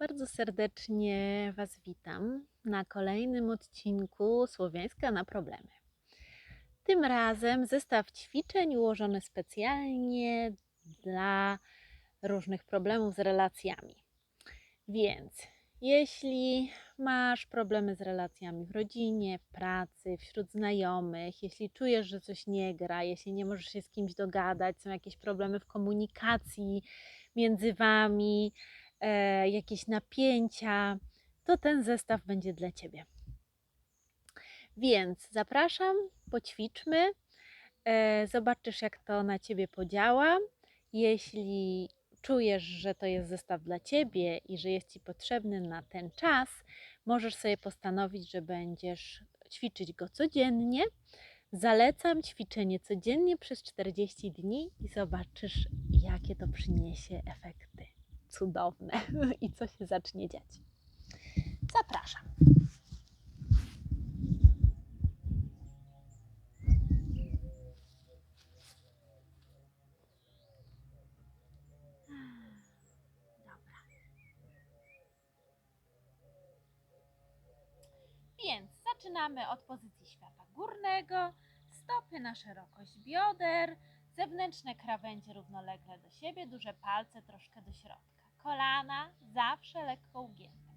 Bardzo serdecznie Was witam na kolejnym odcinku Słowiańska na problemy. Tym razem zestaw ćwiczeń ułożony specjalnie dla różnych problemów z relacjami. Więc jeśli masz problemy z relacjami w rodzinie, w pracy, wśród znajomych, jeśli czujesz, że coś nie gra, jeśli nie możesz się z kimś dogadać, są jakieś problemy w komunikacji między Wami, e, jakieś napięcia, to ten zestaw będzie dla Ciebie. Więc zapraszam, poćwiczmy, e, zobaczysz jak to na Ciebie podziała. Jeśli czujesz, że to jest zestaw dla Ciebie i że jest Ci potrzebny na ten czas, możesz sobie postanowić, że będziesz ćwiczyć go codziennie. Zalecam ćwiczenie codziennie przez 40 dni i zobaczysz, jakie to przyniesie efekty cudowne i co się zacznie dziać. Zapraszam. Więc zaczynamy od pozycji świata górnego. Stopy na szerokość bioder, zewnętrzne krawędzie równolegle do siebie, duże palce troszkę do środka. Kolana zawsze lekko ugięte.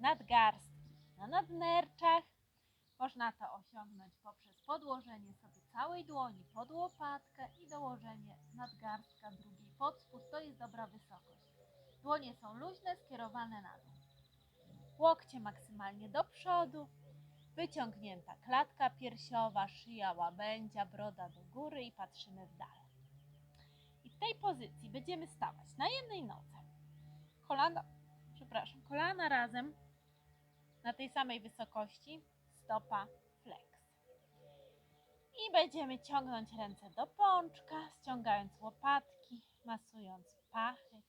Nadgarstki na nadnerczach. Można to osiągnąć poprzez podłożenie sobie całej dłoni pod łopatkę i dołożenie nadgarstka drugiej pod spód. To jest dobra wysokość. Dłonie są luźne, skierowane na dół. Łokcie maksymalnie do przodu. Wyciągnięta klatka piersiowa, szyja łabędzia, broda do góry i patrzymy w dal. I w tej pozycji będziemy stawać na jednej nodze. Kolana, przepraszam, kolana razem na tej samej wysokości, stopa flex. I będziemy ciągnąć ręce do pączka, ściągając łopatki, masując pachy,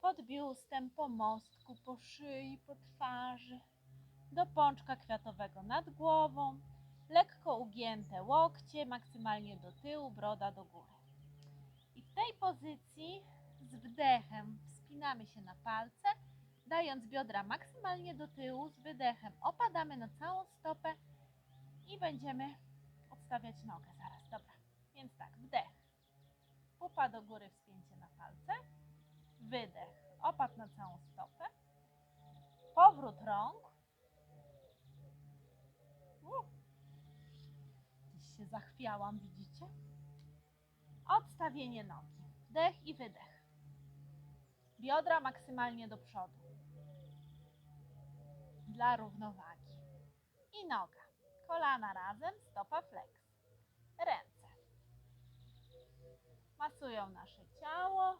pod biustem, po mostku, po szyi, po twarzy, do pączka kwiatowego nad głową, lekko ugięte łokcie, maksymalnie do tyłu, broda do góry. I w tej pozycji z wdechem wspinamy się na palce, dając biodra maksymalnie do tyłu, z wydechem opadamy na całą stopę i będziemy odstawiać nogę zaraz. Dobra, więc tak, wdech, pupa do góry, wspięcie na palce, wydech, opad na całą stopę, powrót rąk, się zachwiałam, widzicie? Odstawienie nogi. Wdech i wydech. Biodra maksymalnie do przodu. Dla równowagi. I noga. Kolana razem, stopa flex. Ręce. Masują nasze ciało.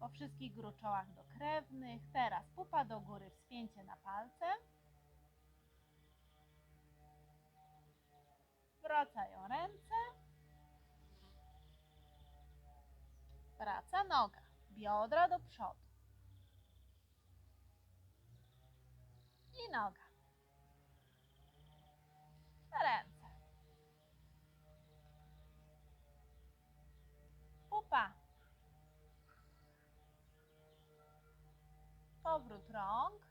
Po wszystkich gruczołach do krewnych. Teraz pupa do góry, wspięcie na palce. Wracają ręce. Wraca noga. Biodra do przodu. I noga. Ręce. Pupa. Powrót rąk.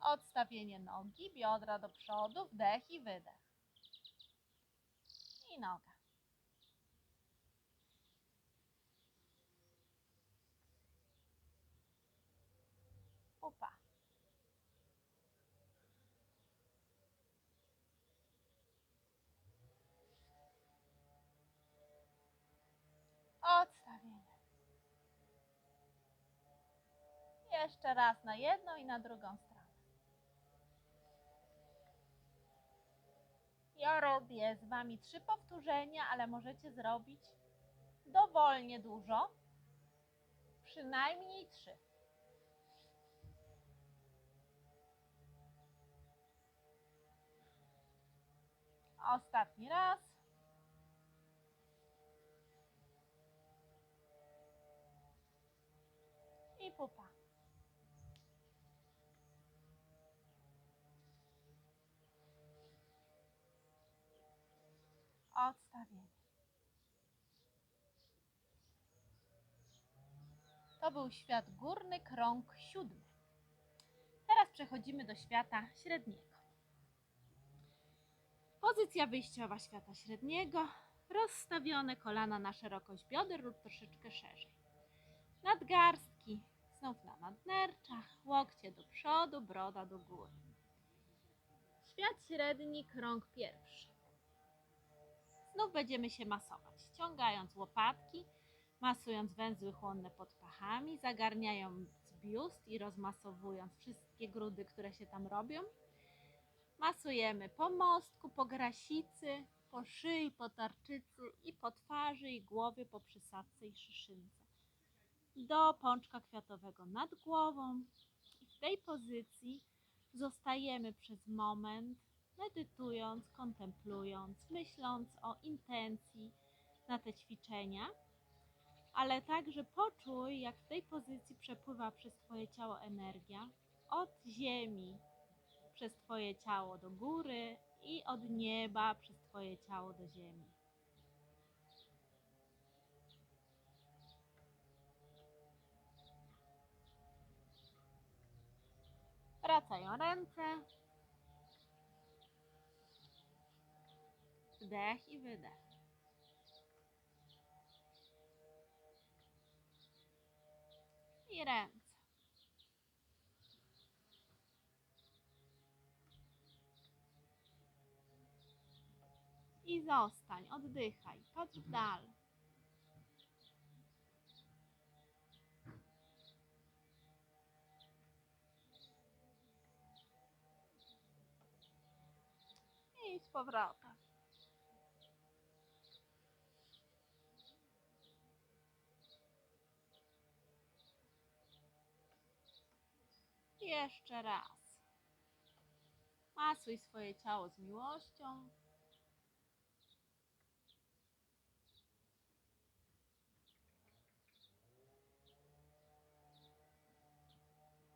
Odstawienie nogi, biodra do przodu, wdech i wydech. I noga. Jeszcze raz na jedną i na drugą stronę. Ja robię z Wami trzy powtórzenia, ale możecie zrobić dowolnie dużo. Przynajmniej trzy. Ostatni raz. I pupa. Odstawienie. To był świat górny, krąg siódmy. Teraz przechodzimy do świata średniego. Pozycja wyjściowa świata średniego. Rozstawione kolana na szerokość bioder lub troszeczkę szerzej. Nadgarstki znów na nadnerczach, łokcie do przodu, broda do góry. Świat średni, krąg pierwszy. Znów będziemy się masować, ściągając łopatki, masując węzły chłonne pod pachami, zagarniając biust i rozmasowując wszystkie grudy, które się tam robią. Masujemy po mostku, po grasicy, po szyi, po tarczycy i po twarzy i głowie, po przysadce i szyszynce. Do pączka kwiatowego nad głową. I w tej pozycji zostajemy przez moment, medytując, kontemplując, myśląc o intencji na te ćwiczenia, ale także poczuj, jak w tej pozycji przepływa przez Twoje ciało energia od ziemi przez Twoje ciało do góry i od nieba przez Twoje ciało do ziemi. Wracają ręce. Wdech i wydech. I ręce. I zostań, oddychaj, patrz w dal. I z powrotem. Jeszcze raz. Masuj swoje ciało z miłością.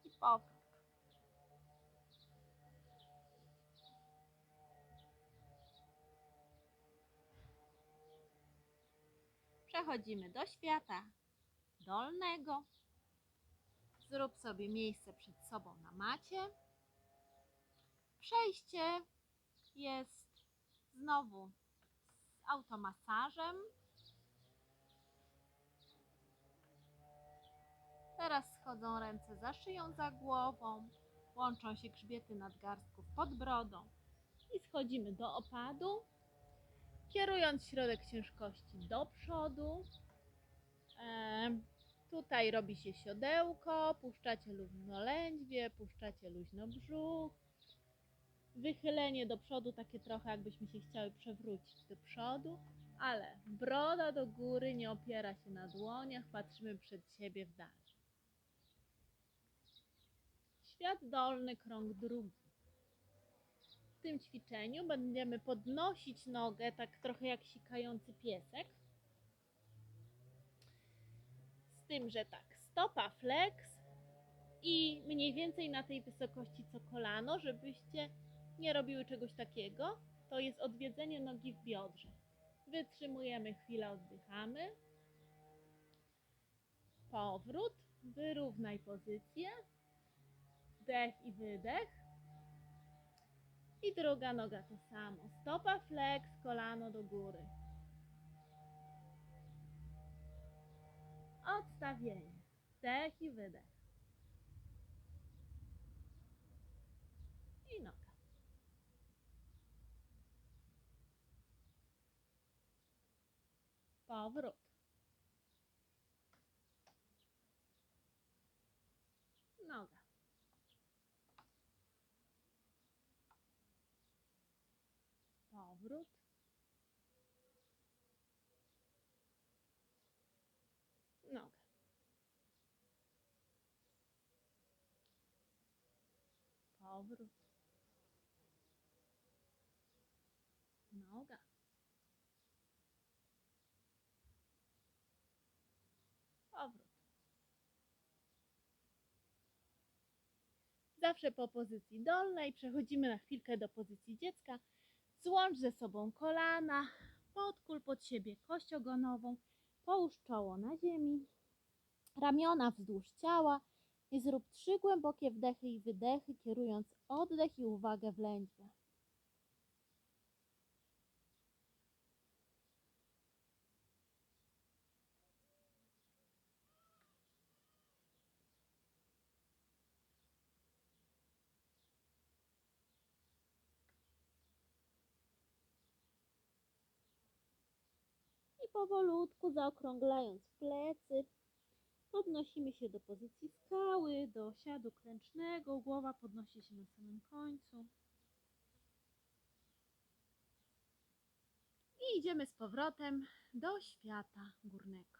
I powrót. Przechodzimy do świata dolnego. Zrób sobie miejsce przed sobą na macie. Przejście jest znowu z automasażem. Teraz schodzą ręce za szyją, za głową. Łączą się grzbiety nadgarstków pod brodą. I schodzimy do opadu. Kierując środek ciężkości do przodu. Em, Tutaj robi się siodełko, puszczacie luźno lędźwie, puszczacie luźno brzuch. Wychylenie do przodu, takie trochę jakbyśmy się chciały przewrócić do przodu, ale broda do góry, nie opiera się na dłoniach, patrzymy przed siebie w dal. Świat dolny, krąg drugi. W tym ćwiczeniu będziemy podnosić nogę, tak trochę jak sikający piesek. Z tym, że tak, stopa flex i mniej więcej na tej wysokości co kolano, żebyście nie robiły czegoś takiego. To jest odwiedzenie nogi w biodrze. Wytrzymujemy chwilę, oddychamy. Powrót, wyrównaj pozycję. Wdech i wydech. I druga noga to samo. Stopa flex, kolano do góry. Odstawienie. Wdech i wydech. I noga. Powrót. Noga. Powrót. Noga. Powrót. Noga. Powrót. Zawsze po pozycji dolnej przechodzimy na chwilkę do pozycji dziecka. Złącz ze sobą kolana, podkul pod siebie kość ogonową, połóż czoło na ziemi ramiona wzdłuż ciała i zrób trzy głębokie wdechy i wydechy, kierując oddech i uwagę w lędźwie. I powolutku zaokrąglając plecy, podnosimy się do pozycji skały, do siadu klęcznego, głowa podnosi się na samym końcu. I idziemy z powrotem do świata górnego.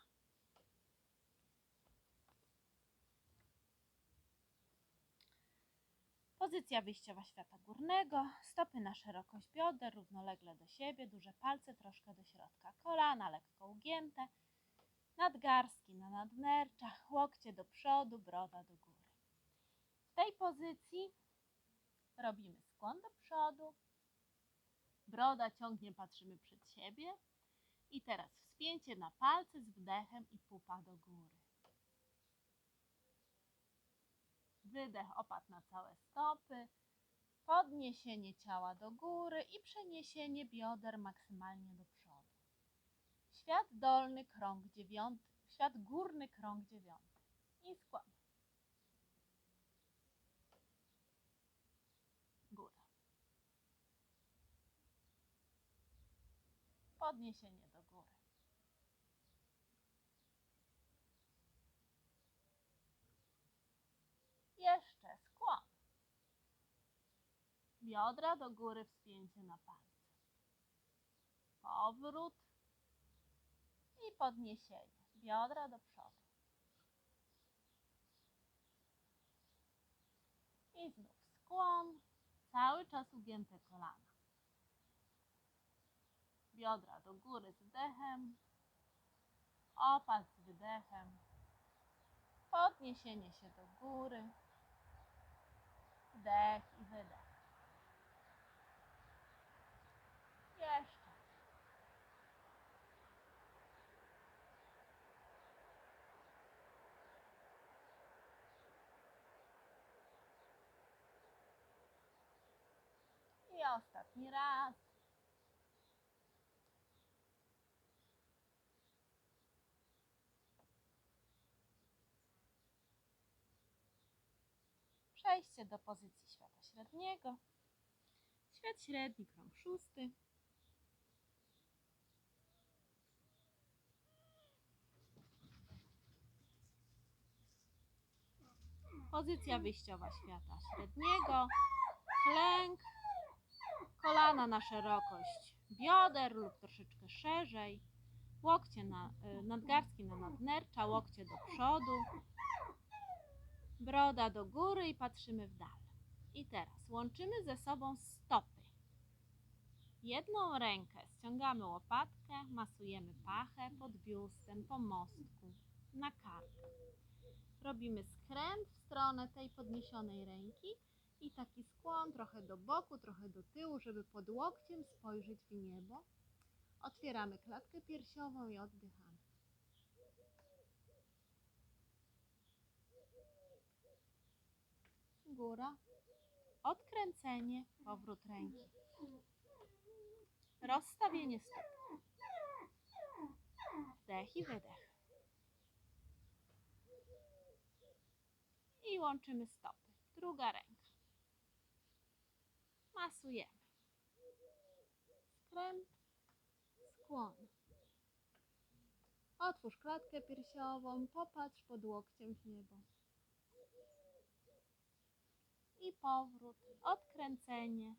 Pozycja wyjściowa świata górnego, stopy na szerokość bioder, równolegle do siebie, duże palce troszkę do środka, kolana lekko ugięte, nadgarstki na nadnerczach, łokcie do przodu, broda do góry. W tej pozycji robimy skłon do przodu, broda ciągnie, patrzymy przed siebie i teraz wspięcie na palce z wdechem i pupa do góry. Wydech opadł na całe stopy, podniesienie ciała do góry i przeniesienie bioder maksymalnie do przodu. Świat dolny, krąg dziewiąty, świat górny, krąg dziewiąty. I skłon. Góra. Podniesienie do góry. Jeszcze skłon. Biodra do góry, wspięcie na palce. Powrót podniesienie. Biodra do przodu. I znów skłon. Cały czas ugięte kolana. Biodra do góry z wdechem. Opad z wydechem. Podniesienie się do góry. Wdech i wydech. Jeszcze. I ostatni raz. Przejście do pozycji świata średniego. Świat średni, krąg szósty. Pozycja wyjściowa świata średniego. Klęk. Kolana na szerokość bioder lub troszeczkę szerzej. Łokcie na, y, nadgarstki na nadnercza, łokcie do przodu. Broda do góry i patrzymy w dal. I teraz łączymy ze sobą stopy. Jedną rękę ściągamy łopatkę, masujemy pachę pod biustem, po mostku, na kark. Robimy skręt w stronę tej podniesionej ręki i taki skłon trochę do boku, trochę do tyłu, żeby pod łokciem spojrzeć w niebo. Otwieramy klatkę piersiową i oddychamy. Góra. Odkręcenie, powrót ręki. Rozstawienie stóp. Wdech i wydech. I łączymy stopy. Druga ręka. Masujemy. Skręt, skłon. Otwórz klatkę piersiową, popatrz pod łokciem w niebo. I powrót, odkręcenie.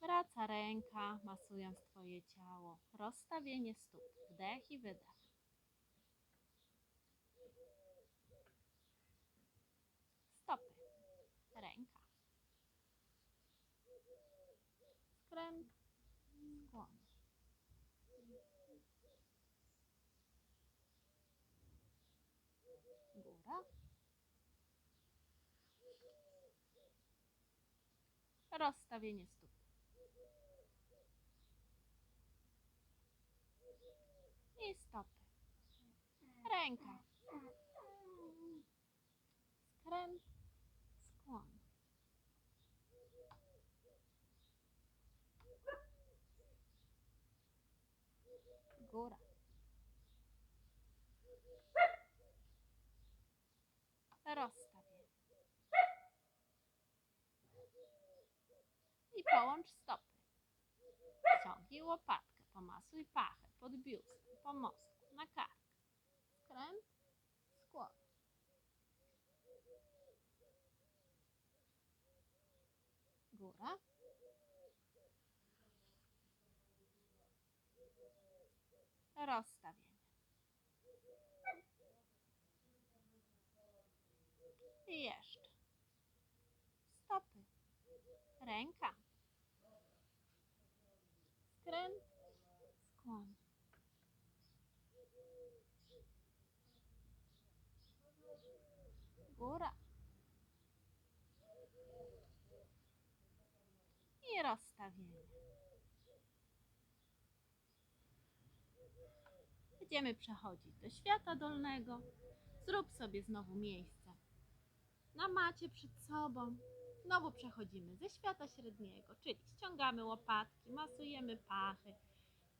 Wraca ręka, masując Twoje ciało. Rozstawienie stóp, wdech i wydech. Stopy, ręka. Skręt, skłon. Góra. Rozstawienie stóp. I stopy. Ręka. Skręt, skłon. Góra. Rozstawienie. I połącz stopy. Ściągnij łopatkę, pomasuj pachę pod biustem, po mostku, na kark. Skręt, skłon. Góra. Rozstawienie. I jeszcze. Stopy. Ręka. Skręt, skłon. Góra. I rozstawienie. Będziemy przechodzić do świata dolnego. Zrób sobie znowu miejsce na macie przed sobą. Znowu przechodzimy ze świata średniego, czyli ściągamy łopatki, masujemy pachy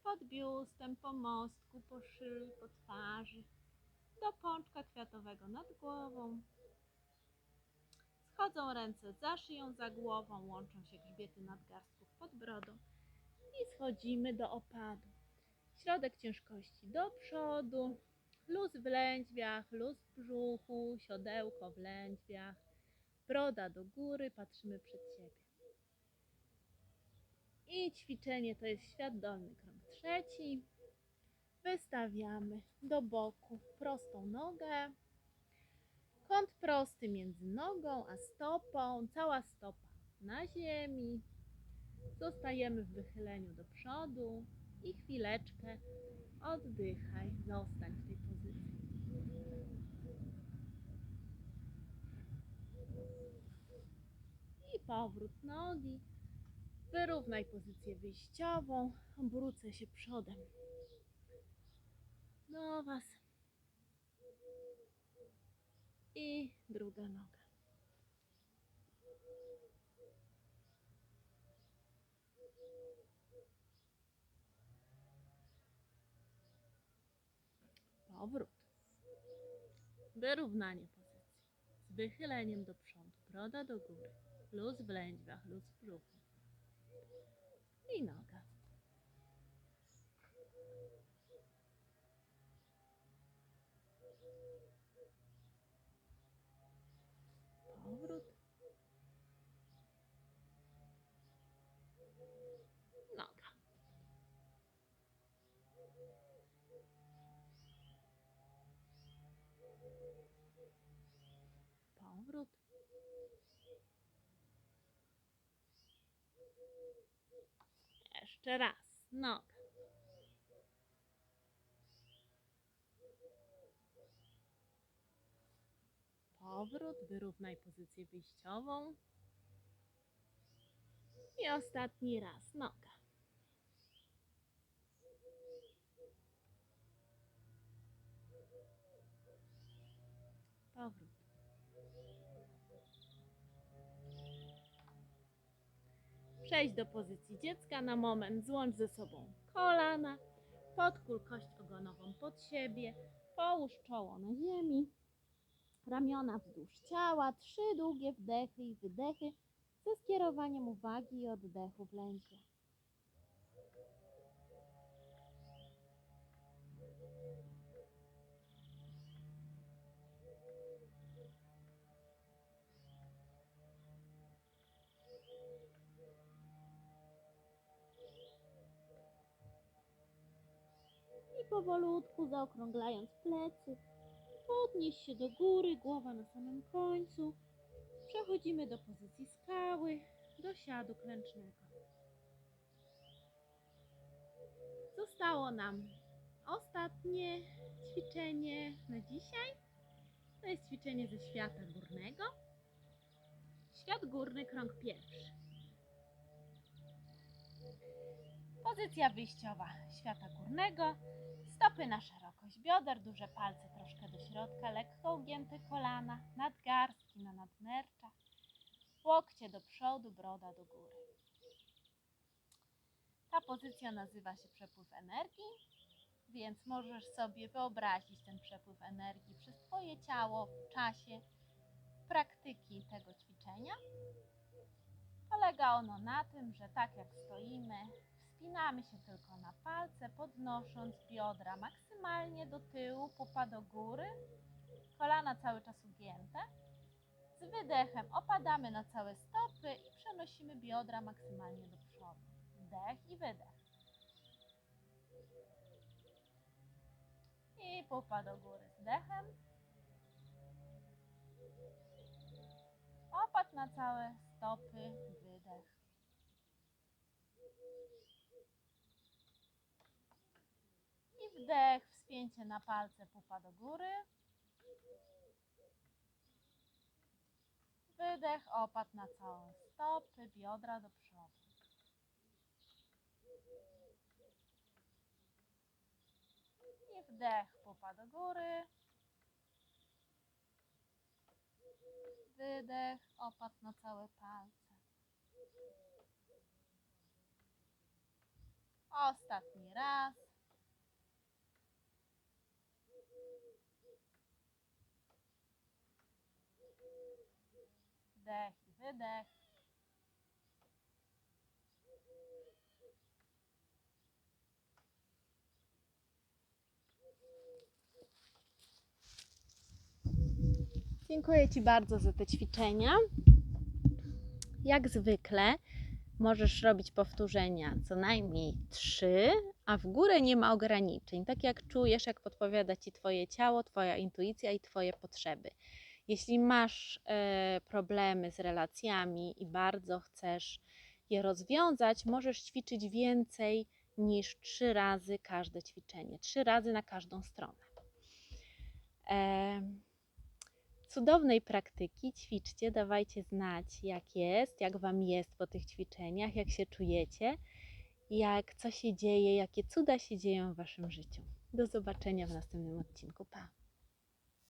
pod biustem, po mostku, po szyi, po twarzy, do pączka kwiatowego nad głową. Schodzą ręce za szyją, za głową, łączą się grzbiety nadgarstków pod brodą i schodzimy do opadu. Środek ciężkości do przodu, luz w lędźwiach, luz w brzuchu, siodełko w lędźwiach, broda do góry, patrzymy przed siebie. I ćwiczenie to jest świat dolny, krąg trzeci. Wystawiamy do boku prostą nogę. Kąt prosty między nogą a stopą, cała stopa na ziemi. Zostajemy w wychyleniu do przodu i chwileczkę oddychaj, zostań w tej pozycji. I powrót nogi. Wyrównaj pozycję wyjściową. Obrócę się przodem do Was. I druga noga. Powrót. Wyrównanie pozycji. Z wychyleniem do przodu, broda do góry. Luz w lędźwiach, luz w brzuchu. I noga. Powrót. Powrót. Jeszcze raz. Noga. Powrót. Wyrównaj pozycję wyjściową. I ostatni raz. Noga. Przejdź do pozycji dziecka na moment, złącz ze sobą kolana, podkól kość ogonową pod siebie, połóż czoło na ziemi, ramiona wzdłuż ciała, trzy długie wdechy i wydechy ze skierowaniem uwagi i oddechu w lędźwiach. Powolutku zaokrąglając plecy, podnieś się do góry, głowa na samym końcu. Przechodzimy do pozycji skały, do siadu klęcznego. Zostało nam ostatnie ćwiczenie na dzisiaj. To jest ćwiczenie ze świata górnego. Świat górny, krąg pierwszy. Pozycja wyjściowa świata górnego. Stopy na szerokość bioder, duże palce troszkę do środka, lekko ugięte kolana, nadgarstki na nadnerczach, łokcie do przodu, broda do góry. Ta pozycja nazywa się przepływ energii, więc możesz sobie wyobrazić ten przepływ energii przez Twoje ciało w czasie praktyki tego ćwiczenia. Polega ono na tym, że tak jak stoimy, wspinamy się tylko na palce, podnosząc biodra maksymalnie do tyłu, pupa do góry, kolana cały czas ugięte. Z wydechem opadamy na całe stopy i przenosimy biodra maksymalnie do przodu. Wdech i wydech. I pupa do góry z dechem. Opad na całe stopy, wydech. Wdech, wspięcie na palce, pupa do góry. Wydech, opad na całe stopy, biodra do przodu. I wdech, pupa do góry. Wydech, opad na całe palce. Ostatni raz. Wdech i wydech. Dziękuję Ci bardzo za te ćwiczenia. Jak zwykle możesz robić powtórzenia co najmniej trzy, a w górę nie ma ograniczeń. Tak jak czujesz, jak podpowiada Ci Twoje ciało, Twoja intuicja i Twoje potrzeby. Jeśli masz e, problemy z relacjami i bardzo chcesz je rozwiązać, możesz ćwiczyć więcej niż trzy razy każde ćwiczenie. Trzy razy na każdą stronę. Cudownej praktyki. Ćwiczcie, dawajcie znać, jak jest, jak Wam jest po tych ćwiczeniach, jak się czujecie, jak co się dzieje, jakie cuda się dzieją w Waszym życiu. Do zobaczenia w następnym odcinku. Pa!